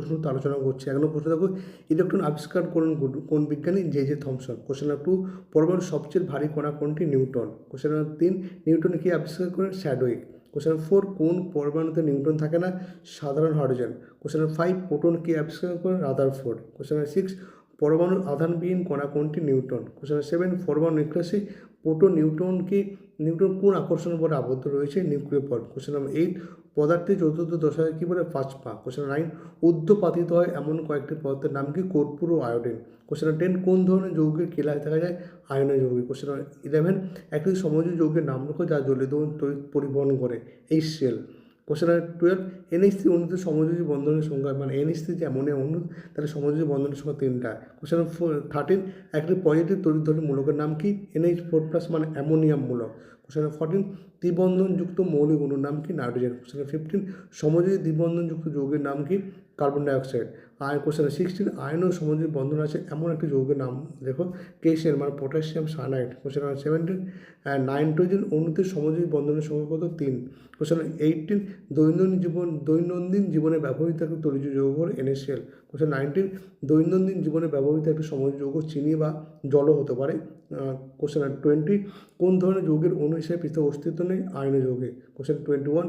প্রশ্ন তো আলোচনা করছি। এক নম্বর প্রশ্ন, দেখো, ইলেকট্রন আবিষ্কার করুন কোন- বিজ্ঞানী? J J Thomson. Question number two পরমাণুর সবচেয়ে ভারী কণা কোনটি? নিউটন। কোশ্চেন নাম্বার তিন নিউটন কি আবিষ্কার করেন? শ্যাডোইক কোশ্চেন ফোর কোন পরমাণুতে নিউটন থাকে না? সাধারণ হাইড্রোজেন কোশ্চেন ফাইভ প্রোটন কি আবিষ্কার করেন? রাদার ফোর্ড কোশ্চেন সিক্স পরমাণুর আধানবিহীন কণা কোনটি? নিউটন। কোশ্চেন সেভেন পরমাণু নিউক্লিয়াসে প্রোটন নিউট্রন কি নিউট্রন কোন আকর্ষণের পরে আবদ্ধ রয়েছে? নিউক্লিয় পদ কোশ্চেন নাম্বার এইট পদার্থের চতুর্থ দশায় কী বলে ফার্স্ট পা? কোশ্চেন নাইন উদ্ধপাতিত হয় এমন কয়েকটি পদার্থের নাম কি? কর্পূর ও আয়োডিন। কোশ্চেন নাম্বার টেন কোন ধরনের যৌগের কেলায় দেখা যায়? আয়ন যৌগিক কোশ্চেন নাম্বার ইলেভেন একটি সমযোজী যৌগের নাম লেখো যা জলীয় পরিবহন করে। এই cell question number twelve three অণুতে সমযোজী বন্ধনের সংখ্যা মানে থ্রি যে এমন অনুদ, তাহলে সমযোজী বন্ধনের সংখ্যা তিনটা। কোশ্চেন নাম্বার থার্টিন একটি পজিটিভ তড়িৎধর্মী মূলকের নাম কি? এনএইচ ফোর প্লাস মানে অ্যামোনিয়াম মূলক। কোশ্চেন ফোরটিন দ্বিবন্ধনযুক্ত মৌলিক অণুর নাম কি? নাইট্রোজেন। কোশ্চেন ফিফটিন সমযোজী দ্বিবন্ধনযুক্ত যৌগের নাম কি? কার্বন ডাইঅক্সাইড আর কোশ্চেন সিক্সটিন আয়ন ও সমযোজী বন্ধন আছে, এমন একটি যৌগের নাম, দেখো কেশিয়ান মানে potassium cyanide question number seventeen nitrogen অণুতে সমযোজী বন্ধনের সংখ্যা কত? তিন। কোশ্চেন এইটিন দৈনন্দিন জীবন, দৈনন্দিন জীবনে ব্যবহৃত একটি তরিজ যৌগ হল এনএসিএল কোশ্চেন নাইনটিন দৈনন্দিন জীবনে ব্যবহৃত একটি সমযোজী যৌগ চিনি বা জলও হতে পারে। কোশ্চেন টোয়েন্টি কোন ধরনের যৌগের অণু হিসেবে পৃথক অস্তিত্ব নেই আইনের যৌগে। কোশ্চেন টোয়েন্টি ওয়ান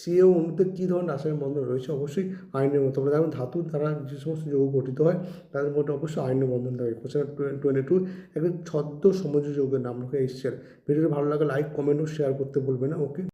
সিএ অনুতে কী ধরনের রাসায়নিক বন্ধন রয়েছে? অবশ্যই আইনের মতো আমরা যেমন ধাতুর দ্বারা যে সমস্ত যৌগ গঠিত হয়, তাদের মধ্যে অবশ্যই আইনের বন্ধন থাকে। কোশ্চেন টোয়েন্টি টু একটি ছদ্ম সমুদ্র যোগের নাম রেখে এসছে ভিডিওটি ভালো লাগে লাইক কমেন্ট ও শেয়ার করতে বলবে না। ওকে